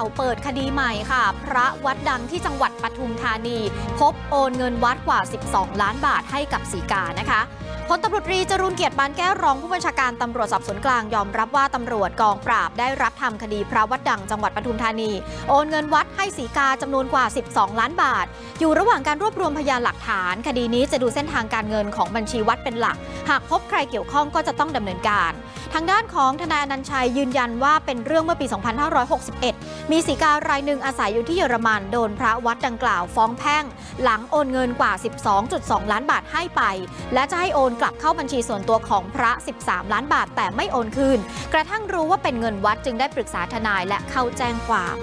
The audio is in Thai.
าเปิดคดีใหม่ค่ะ พระวัดดังที่จังหวัดปทุมธานี พบโอนเงินวัดกว่า 12 ล้านบาทให้กับสีกานะคะพลตำรวจรีจรูนเกียรติปานแก้วรองผู้บัญชาการตำรวจสอบสวนกลางยอมรับว่าตำรวจกองปราบได้รับทำคดีพระวัดดังจังหวัดปทุมธานี โอนเงินวัดให้สีกาจำนวนกว่า 12 ล้านบาท อยู่ระหว่างการรวบรวมพยานหลักฐาน คดีนี้จะดูเส้นทางการเงินของบัญชีวัดเป็นหลัก หากพบใครเกี่ยวข้องก็จะต้องดำเนินการ ทางด้านของทนายอนันชัยยืนยันว่าเป็นเรื่องเมื่อปี 2561มีสีการายหนึ่งอาศัยอยู่ที่เยอรมันโดนพระวัดดังกล่าวฟ้องแพ่ง หลังโอนเงินกว่า 12.2 ล้านบาทให้ไป และจะให้โอนกลับเข้าบัญชีส่วนตัวของพระ 13 ล้านบาทแต่ไม่โอนคืน กระทั่งรู้ว่าเป็นเงินวัดจึงได้ปรึกษาทนายและเข้าแจ้งความ